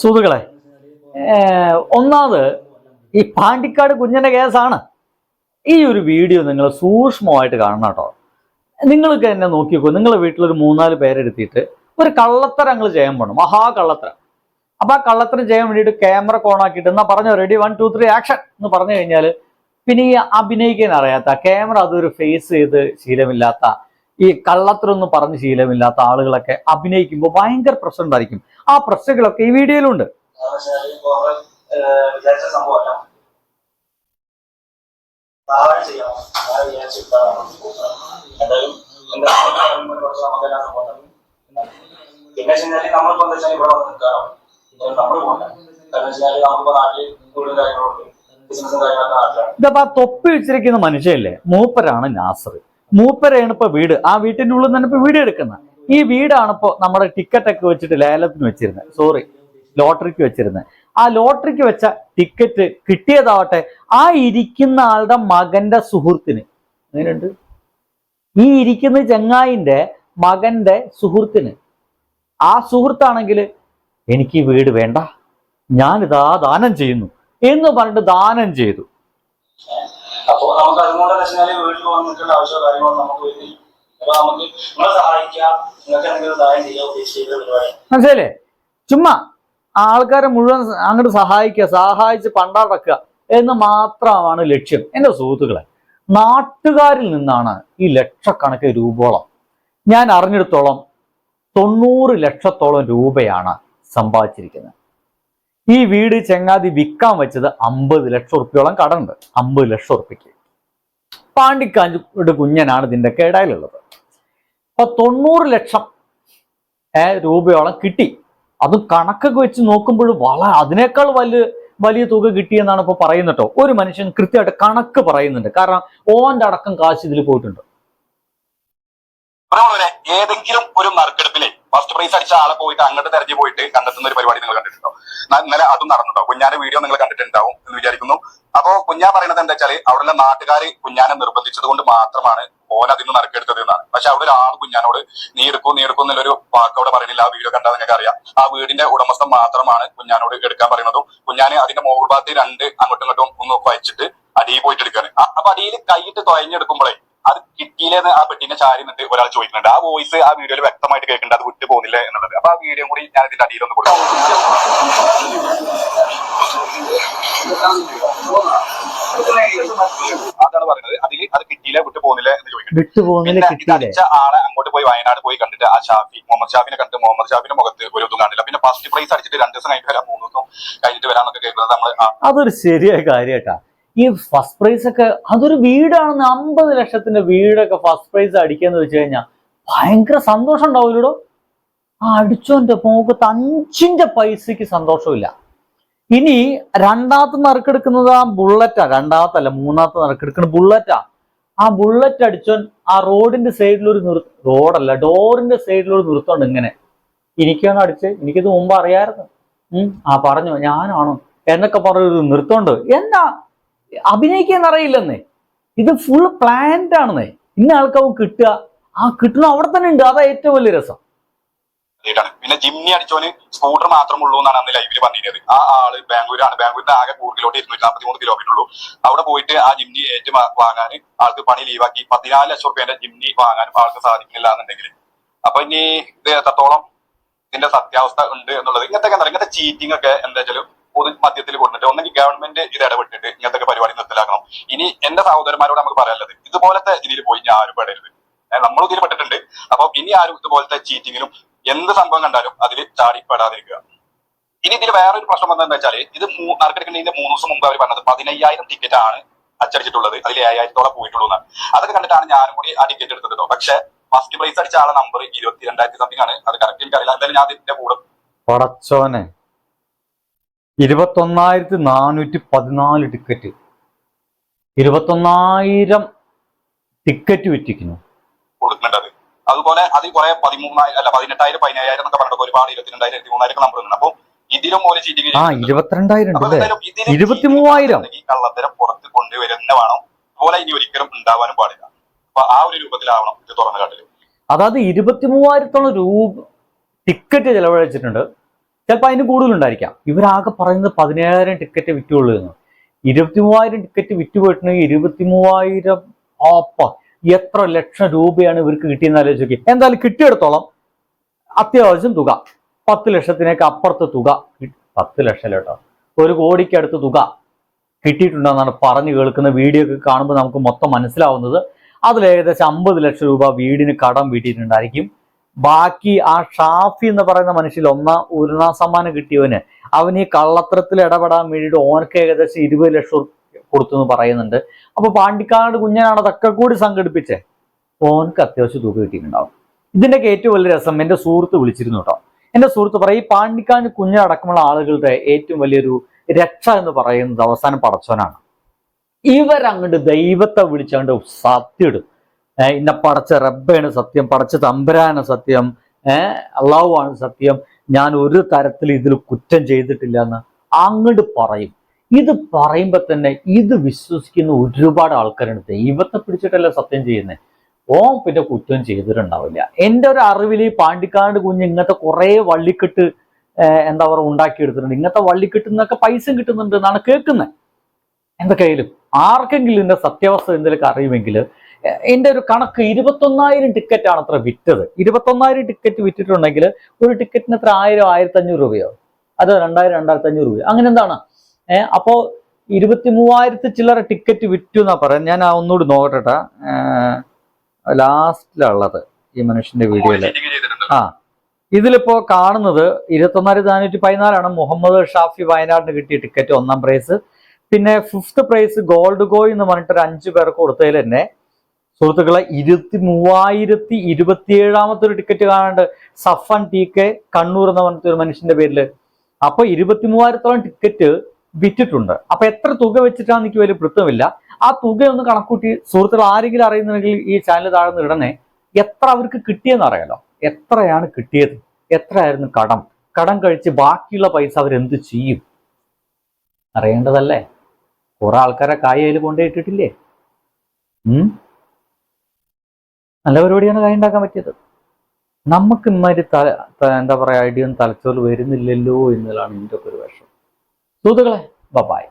സുഹൃത്തുക്കളെ ഒന്നാമത് ഈ പാണ്ടിക്കാട് കുഞ്ഞിന്റെ കേസാണ്. ഈ ഒരു വീഡിയോ നിങ്ങൾ സൂക്ഷ്മമായിട്ട് കാണണം കേട്ടോ. നിങ്ങൾക്ക് എന്നെ നോക്കിക്കോ നിങ്ങളെ വീട്ടിലൊരു മൂന്നാൽ പേരെടുത്തിട്ട് ഒരു കള്ളത്തരം നിങ്ങൾ ചെയ്യാൻ പോകണം മഹാ കള്ളത്തരം അപ്പൊ ആ കള്ളത്തരം ചെയ്യാൻ വേണ്ടിയിട്ട് ക്യാമറ കോണാക്കിയിട്ട് എന്നാ പറഞ്ഞോ ready one two three action എന്ന് പറഞ്ഞു കഴിഞ്ഞാൽ പിന്നെ ഈ അഭിനയിക്കാൻ അറിയാത്ത ക്യാമറ അതൊരു ഫേസ് ചെയ്ത് ശീലമില്ലാത്ത ഈ കള്ളത്തരൊന്നും പറഞ്ഞ് ശീലമില്ലാത്ത ആളുകളൊക്കെ അഭിനയിക്കുമ്പോൾ ഭയങ്കര പ്രശ്നം ഉണ്ടായിരിക്കും. ആ പ്രശ്നങ്ങളൊക്കെ ഈ വീഡിയോയിലുണ്ട്. പിന്നെ നമ്മളിപ്പോ എന്താ വെച്ചാൽ ഇവിടെ നമ്മൾ പോകണ്ട കാരണം നമ്മളിപ്പോ കാര്യങ്ങളുണ്ട് ഇതപ്പോ തൊപ്പി വെച്ചിരിക്കുന്ന മനുഷ്യല്ലേ മൂപ്പരാണ് നാസർ. മൂപ്പരയാണ് ഇപ്പൊ വീട്. ആ വീട്ടിന്റെ ഉള്ളിൽ തന്നെ ഇപ്പൊ വീട് എടുക്കുന്നത്. ഈ വീടാണ് ഇപ്പൊ നമ്മുടെ ടിക്കറ്റ് ഒക്കെ വെച്ചിട്ട് ലേലത്തിന് വെച്ചിരുന്നത്. സോറി ലോട്ടറിക്ക് വെച്ചിരുന്നത്. ആ ലോട്ടറിക്ക് വെച്ച ടിക്കറ്റ് കിട്ടിയതാവട്ടെ ആ ഇരിക്കുന്ന ആളുടെ മകന്റെ സുഹൃത്തിന്. അങ്ങനെയുണ്ട് ഈ ഇരിക്കുന്ന ചങ്ങായിന്റെ മകന്റെ സുഹൃത്തിന്. ആ സുഹൃത്താണെങ്കിൽ എനിക്ക് വീട് വേണ്ട. ഞാനിതാ ദാനം ചെയ്യുന്നു. എന്ന് പറഞ്ഞിട്ട് ദാനം ചെയ്തു. നമുക്ക് അതുകൊണ്ട് വെച്ചാൽ വീട്ടിൽ വന്നിട്ടുള്ള ആവശ്യമോ കാര്യങ്ങളോ നമുക്ക് വരുന്നില്ല അപ്പൊ നമുക്ക് നിങ്ങളെ സഹായിക്കാം. നിങ്ങൾക്ക് എന്തെങ്കിലും സഹായം ചെയ്യാൻ മനസ്സിലല്ലേ ചുമ്മാ ആൾക്കാരെ മുഴുവൻ അങ്ങോട്ട് സഹായിക്കുക സഹായിച്ച് പണ്ടാടക്കുക എന്ന് മാത്രമാണ് ലക്ഷ്യം. എന്റെ സുഹൃത്തുക്കളെ നാട്ടുകാരിൽ നിന്നാണ് ഈ ലക്ഷക്കണക്കിന് രൂപോളം ഞാൻ അറിഞ്ഞിടത്തോളം തൊണ്ണൂറ് ലക്ഷത്തോളം രൂപയാണ് സമ്പാദിച്ചിരിക്കുന്നത്. ഈ വീട് ചെങ്ങാതി വിൽക്കാൻ വെച്ചത് അമ്പത് ലക്ഷം ഉറുപ്പിയോളം കടമുണ്ട്. അമ്പത് ലക്ഷം ഉറുപ്പ്യക്ക്. പാണ്ടിക്കാഞ്ചുടെ കുഞ്ഞനാണ് ഇതിന്റെ കേടായിലുള്ളത്. അപ്പൊ തൊണ്ണൂറ് ലക്ഷം രൂപയോളം കിട്ടി. അത് കണക്കൊക്കെ വെച്ച് നോക്കുമ്പോൾ വളരെ അതിനേക്കാൾ വലിയ വലിയ തുക കിട്ടിയെന്നാണ് ഇപ്പൊ പറയുന്നത് ഒരു മനുഷ്യൻ കൃത്യമായിട്ട് കണക്ക് പറയുന്നുണ്ട്. കാരണം ഓന്റെ അടക്കം കാശ് ഇതിൽ പോയിട്ടുണ്ട്. അതുപോലെ ഏതെങ്കിലും ഒരു നറുക്കെടുപ്പിലെ ഫസ്റ്റ് പ്രൈസ് അടിച്ച ആളെ പോയിട്ട് അങ്ങോട്ട് തെരഞ്ഞു പോയിട്ട് കണ്ടെത്തുന്ന ഒരു പരിപാടി നിങ്ങൾ കണ്ടിട്ടുണ്ടോ? ഇന്നലെ അതും നടന്നുണ്ടോ കുഞ്ഞാന്റെ വീഡിയോ നിങ്ങൾ കണ്ടിട്ടുണ്ടാവും എന്ന് വിചാരിക്കുന്നു. അപ്പോ കുഞ്ഞാ പറയുന്നത് എന്താ വെച്ചാൽ അവിടെയുള്ള നാട്ടുകാര് കുഞ്ഞാനെ നിർബന്ധിച്ചത് കൊണ്ട് മാത്രമാണ് ഓൻ അതിന് നറുക്കെടുത്തത് എന്നാണ്. പക്ഷെ അവിടെ ഒരാൾ കുഞ്ഞാനോട് നീ എടുക്കൂ നീ എടുക്കൂ എന്നുള്ളൊരു വാക്ക് അവിടെ പറയുന്നില്ല. ആ വീഡിയോ കണ്ടാൽ നിങ്ങൾക്ക് അറിയാം. ആ വീടിന്റെ ഉടമസ്ഥൻ മാത്രമാണ് കുഞ്ഞാനോട് എടുക്കാൻ പറയുന്നതും. കുഞ്ഞാന് അതിന്റെ മുകൾ ഭാഗത്ത് രണ്ട് അങ്ങോട്ടും ഇങ്ങോട്ടും ഒന്ന് വഹിച്ചിട്ട് അടിയിൽ പോയിട്ട് എടുക്കാണ്. അപ്പൊ അടിയിൽ കൈയിട്ട് തുഴഞ്ഞെടുക്കുമ്പോഴേ അത് കിട്ടിയില്ലെന്ന് ആ പെട്ടിന്റെ ചാരി നിന്നിട്ട് ഒരാൾ ചോദിക്കുന്നുണ്ട്. ആ വോയിസ് ആ വീഡിയോയിൽ വ്യക്തമായിട്ട് കേൾക്കുന്നുണ്ട് അത് വിട്ടു പോകുന്നില്ല എന്നുള്ളത്. അപ്പൊ ആ വീഡിയോ കൂടി ഞാൻ ഇതിന്റെ അടിയിൽ ഒന്ന് കൊടുക്കാം. അതാണ് പറയുന്നത്. അതിൽ അത് കിട്ടിയില്ല വിട്ടു പോകുന്നില്ല എന്ന് ചോദിക്കുന്നുണ്ട്. അടിച്ച ആളെ അങ്ങോട്ട് പോയി വയനാട് പോയി കണ്ടിട്ട് ആ ഷാഫി മുഹമ്മദ് ഷാഫിനെ കണ്ട് മുഹമ്മദ് ഷാഫിന്റെ മുഖത്ത് ഒരു ഇതും കാണില്ല. പിന്നെ ഫസ്റ്റ് പ്രൈസ് അടിച്ചിട്ട് രണ്ട് ദിവസം കഴിഞ്ഞിട്ട് വരാം മൂന്ന് ദിവസം കഴിഞ്ഞിട്ട് വരാന്നൊക്കെ കേൾക്കുന്നത് നമ്മൾ അതൊരു ശരിയായ കാര്യട്ടാ. ഈ ഫസ്റ്റ് പ്രൈസ് ഒക്കെ അതൊരു വീടാണെന്ന് അമ്പത് ലക്ഷത്തിന്റെ വീടൊക്കെ ഫസ്റ്റ് പ്രൈസ് അടിക്കാന്ന് വെച്ച് കഴിഞ്ഞാൽ ഭയങ്കര സന്തോഷം ഉണ്ടാവില്ലടോ ആ അടിച്ചോന്റെ മുഖത്ത് അഞ്ചിന്റെ പൈസക്ക് സന്തോഷമില്ല. ഇനി രണ്ടാമത്തെ നറുക്കെടുക്കുന്നത് ആ ബുള്ളറ്റാ രണ്ടാമത്തല്ല മൂന്നാമത്തെ നറുക്കെടുക്കുന്നത് ബുള്ളറ്റാ ആ. ബുള്ളറ്റ് അടിച്ചോൻ ആ റോഡിന്റെ സൈഡിലൊരു നിർ റോഡല്ല ഡോറിന്റെ സൈഡിലൊരു ഒരു ഇങ്ങനെ. എനിക്കാണ് അടിച്ച്. എനിക്കിത് മുമ്പ് അറിയാമായിരുന്നു. ഉം ആ പറഞ്ഞു ഞാനാണോ? എന്നൊക്കെ പറഞ്ഞൊരു നിർത്തമുണ്ട്. എന്നാ അഭിനയിക്കാൻ അറിയില്ലെന്നേ ഇത് ഫുൾ പ്ലാൻഡ് ആണെന്നേ. ഇന്ന ആൾക്കാവും കിട്ടുക. ആ കിട്ടുന്ന അവിടെ തന്നെ ഉണ്ട്. അതാ ഏറ്റവും വലിയ രസം. പിന്നെ ജിംനി അടിച്ചോന് സ്കൂട്ടർ മാത്രമേ ഉള്ളൂ എന്നാണ് അന്ന് ലൈവിൽ പറഞ്ഞിരുന്നത്. ആ ആൾ ബാംഗ്ലൂരാണ്. ബാംഗ്ലൂരിന്റെ ആകെ കൂർഗിലോട്ട് ഇരുന്നൂറ്റി നാൽപ്പത്തി മൂന്ന് കിലോമീറ്റർ ഉള്ളൂ. അവിടെ പോയിട്ട് ആ ജിംനി ഏറ്റ് വാങ്ങാൻ ആൾക്ക് പണി ലീവാക്കി പതിനാല് ലക്ഷം റുപ്യന്റെ ജിംനി വാങ്ങാനും ആൾക്ക് സാധിക്കുന്നില്ല എന്നുണ്ടെങ്കിൽ. അപ്പൊ ഇനി ഇത് എത്രത്തോളം ഇതിന്റെ സത്യാവസ്ഥ ഉണ്ട് എന്നുള്ളത് ഇങ്ങനത്തെ ഇങ്ങനത്തെ ചീറ്റിംഗ് ഒക്കെ എന്താ വെച്ചാലും പൊതു മധ്യത്തിൽ കൊണ്ടിട്ട് ഒന്നെങ്കിൽ ഗവൺമെന്റ് ഇത് നിർത്തലാക്കണം ഇനി എന്റെ സഹോദരന്മാരോട് നമുക്ക് പറയാനുള്ളത് ഇതുപോലത്തെ ഇതിൽ പോയി ഞാൻ ആരും പെടരുത്. നമ്മൾ ഇതിൽ പെട്ടിട്ടുണ്ട്. അപ്പൊ ഇനി ആരും ഇതുപോലത്തെ ചീറ്റിങ്ങിലും എന്ത് സംഭവം കണ്ടാലും അതിൽ ചാടിപ്പെടാതിരിക്കുക ഇനി ഇതിൽ വേറൊരു പ്രശ്നം വന്നതെന്ന് വെച്ചാൽ ഇത് നറുക്കെടുക്കുന്നതിന്റെ മൂന്ന് ദിവസം മുമ്പ് അവർ പറഞ്ഞത് പതിനയ്യായിരം ടിക്കറ്റ് ആണ് അച്ചടിച്ചിട്ടുള്ളത്. അതിൽ ഏഴായിരത്തോളം പോയിട്ടുള്ളൂ എന്ന് അതൊക്കെ കണ്ടിട്ടാണ് ഞാനും കൂടി ആ ടിക്കറ്റ് എടുത്തത് കേട്ടോ പക്ഷെ ഫസ്റ്റ് പ്രൈസ് അടിച്ച ആളെ നമ്പർ ഇരുപത്തി രണ്ടായിരത്തി സംതിങ് ആണ്. അത് കറക്റ്റ് എനിക്കറിയില്ല എന്തായാലും ഞാൻ ഇതിന്റെ കൂടെ പടച്ചോനെ. ഇരുപത്തൊന്നായിരത്തി നാനൂറ്റി പതിനാല് ടിക്കറ്റ് ഇരുപത്തൊന്നായിരം ടിക്കറ്റ് വിറ്റിക്കുന്നു കൊടുക്കുന്നുണ്ട് അതുപോലെ അതിൽ കുറെ പതിമൂന്നായിരം അല്ല പതിനെട്ടായിരം പതിനായിരം എന്നൊക്കെ പറഞ്ഞിട്ട് ഒരുപാട് ഇരുപത്തിരണ്ടായിരം ഇരുപത്തിമൂന്നായിരം നമ്പർ ഉണ്ട് അപ്പൊ ഇതിലും ഒരു ചീറ്റിങ് ആ ഇരുപത്തിരണ്ടായിരം അപ്പൊ ഉണ്ട് അല്ലേ? എന്തായാലും ഇതിൽ ഇരുപത്തി മൂവായിരം. ഈ കള്ളത്തരം പുറത്ത് കൊണ്ടുവരുന്ന വേണം. അതുപോലെ ഇനി ഒരിക്കലും ഉണ്ടാവാനും പാടില്ല. അപ്പൊ ആ ഒരു രൂപത്തിലാവണം ഇത് തുറന്നു കാട്ടൽ. അതായത് ഇരുപത്തി മൂവായിരത്തോളം രൂപ ടിക്കറ്റ് ചെലവഴിച്ചിട്ടുണ്ട്. ചിലപ്പോൾ അതിന് കൂടുതലുണ്ടായിരിക്കാം. ഇവരാകെ പറയുന്നത് പതിനേഴായിരം ടിക്കറ്റ് വിറ്റുള്ളൂ എന്ന്. ഇരുപത്തി മൂവായിരം ടിക്കറ്റ് വിറ്റ് പോയിട്ടുണ്ടെങ്കിൽ ഇരുപത്തി മൂവായിരം ഓപ്പ എത്ര ലക്ഷം രൂപയാണ് ഇവർക്ക് കിട്ടിയെന്ന് ആലോചിക്കുക എന്തായാലും കിട്ടിയെടുത്തോളം അത്യാവശ്യം തുക. പത്ത് ലക്ഷത്തിനേക്ക് അപ്പുറത്തെ തുക. പത്ത് ലക്ഷം കേട്ടോ. ഒരു കോടിക്ക് അടുത്ത് തുക കിട്ടിയിട്ടുണ്ടെന്നാണ് പറഞ്ഞു കേൾക്കുന്ന വീഡിയോ ഒക്കെ കാണുമ്പോൾ നമുക്ക് മൊത്തം മനസ്സിലാവുന്നത്. അതിൽ ഏകദേശം അമ്പത് ലക്ഷം രൂപ വീടിന് കടം വീട്ടിയിട്ടുണ്ടായിരിക്കും. ബാക്കി ആ ഷാഫി എന്ന് പറയുന്ന മനുഷ്യൽ ഒന്നാം ഒന്നാം സമ്മാനം കിട്ടിയവന്. അവൻ ഈ കള്ളത്തരത്തിൽ ഇടപെടാൻ വേണ്ടിയിട്ട് ഓനക്ക് ഏകദേശം ഇരുപത് ലക്ഷം കൊടുത്തു എന്ന് പറയുന്നുണ്ട്. അപ്പൊ പാണ്ടിക്കാട് കുഞ്ഞനാണ് അതൊക്കെ കൂടി സംഘടിപ്പിച്ചേ. ഓനക്ക് അത്യാവശ്യം തുക കിട്ടിയിട്ടുണ്ടാവും. ഇതിന്റെ ഏറ്റവും വലിയ രസം എന്റെ സുഹൃത്ത് വിളിച്ചിരുന്നു കേട്ടോ. എന്റെ സുഹൃത്ത് പറയും ഈ പാണ്ടിക്കാട് കുഞ്ഞടക്കമുള്ള ആളുകളുടെ ഏറ്റവും വലിയൊരു രക്ഷ എന്ന് പറയുന്നത് അവസാനം പടച്ചോനാണ്. ഇവരങ്ങോട്ട് ദൈവത്തെ വിളിച്ചങ്ങോട്ട് സത്യം ഇടും ഇന്ന പടച്ച റബ്ബാണ് സത്യം പടച്ച തമ്പരാണ് സത്യം ഏഹ് അള്ളാഹുവാണ് സത്യം. ഞാൻ ഒരു തരത്തിൽ ഇതിൽ കുറ്റം ചെയ്തിട്ടില്ല എന്ന് അങ്ങോട്ട് പറയും. ഇത് പറയുമ്പോ തന്നെ ഇത് വിശ്വസിക്കുന്ന ഒരുപാട് ആൾക്കാരുണ്ട്. ദൈവത്തെ പിടിച്ചിട്ടല്ല സത്യം ചെയ്യുന്നത് ഓം പിന്നെ കുറ്റം ചെയ്തിട്ടുണ്ടാവില്ല. എന്റെ ഒരു അറിവിൽ ഈ പാണ്ടിക്കാട് കുഞ്ഞ് ഇങ്ങനത്തെ കുറേ വള്ളിക്കെട്ട് എന്താ പറയുക ഉണ്ടാക്കിയെടുത്തിട്ടുണ്ട്. ഇങ്ങനത്തെ വള്ളിക്കെട്ടുന്നൊക്കെ പൈസ കിട്ടുന്നുണ്ട് എന്നാണ് കേൾക്കുന്നത് എന്തൊക്കെയായാലും ആർക്കെങ്കിലും ഇതിന്റെ സത്യാവസ്ഥ എന്തെങ്കിലും അറിയുമെങ്കിൽ എന്റെ ഒരു കണക്ക് ഇരുപത്തൊന്നായിരം ടിക്കറ്റ് ആണ് അത്ര വിറ്റത്. ഇരുപത്തൊന്നായിരം ടിക്കറ്റ് വിറ്റിട്ടുണ്ടെങ്കിൽ ഒരു ടിക്കറ്റിന് എത്ര? ആയിരം ആയിരത്തി അഞ്ഞൂറ് രൂപയോ? അതോ രണ്ടായിരം രണ്ടായിരത്തി അഞ്ഞൂറ് രൂപയോ? അങ്ങനെ എന്താണ്? ഏഹ് അപ്പോ ഇരുപത്തി മൂവായിരത്തി ചില്ലറ ടിക്കറ്റ് വിറ്റു എന്നാ പറയാം. ഞാൻ ആ ഒന്നുകൂടി നോക്കട്ടെ ലാസ്റ്റിലുള്ളത് ഈ മനുഷ്യന്റെ വീഡിയോയിൽ. ആ ഇതിലിപ്പോ കാണുന്നത് ഇരുപത്തൊന്നായിരത്തി നാനൂറ്റി പതിനാലാണ് മുഹമ്മദ് ഷാഫി വയനാടിന് കിട്ടിയ ടിക്കറ്റ് ഒന്നാം പ്രൈസ് പിന്നെ ഫിഫ്ത് പ്രൈസ് ഗോൾഡ് ഗോയ് എന്ന് പറഞ്ഞിട്ട് ഒരു അഞ്ചു പേർക്ക് കൊടുത്തതിൽ തന്നെ സുഹൃത്തുക്കളെ ഇരുപത്തി മൂവായിരത്തി ഇരുപത്തി ഏഴാമത്തെ ഒരു ടിക്കറ്റ് കാണാണ്ട് സഫൻ ടി കെ കണ്ണൂർ എന്ന് പറഞ്ഞിട്ട് ഒരു മനുഷ്യന്റെ പേരിൽ അപ്പൊ ഇരുപത്തി മൂവായിരത്തോളം ടിക്കറ്റ് വിറ്റിട്ടുണ്ട്. അപ്പൊ എത്ര തുക വെച്ചിട്ടാന്ന് എനിക്ക് വലിയ വൃത്തമില്ല ആ തുക ഒന്ന് കണക്കൂട്ടി സുഹൃത്തുക്കൾ ആരെങ്കിലും അറിയുന്നുണ്ടെങ്കിൽ ഈ ചാനൽ താഴ്ന്ന് ഇടണേ. എത്ര അവർക്ക് കിട്ടിയെന്ന് അറിയാലോ. എത്രയാണ് കിട്ടിയത്? എത്രയായിരുന്നു കടം? കടം കഴിച്ച് ബാക്കിയുള്ള പൈസ അവരെന്ത് ചെയ്യും? അറിയേണ്ടതല്ലേ? കുറെ ആൾക്കാരെ കായയിൽ കൊണ്ടുപോയിട്ടിട്ടില്ലേ? ഉം? നല്ല പരിപാടിയാണ് കൈ ഉണ്ടാക്കാൻ പറ്റിയത്. നമുക്ക് ഇമ്മാതിരി തല എന്താ പറയാ ഐഡിയ ഒന്നും തലച്ചോറ് വരുന്നില്ലല്ലോ എന്നതാണ് ഇതിന്റെ ഒക്കെ ഒരു വിഷം. സുഹൃത്തുക്കളെ ബബായ്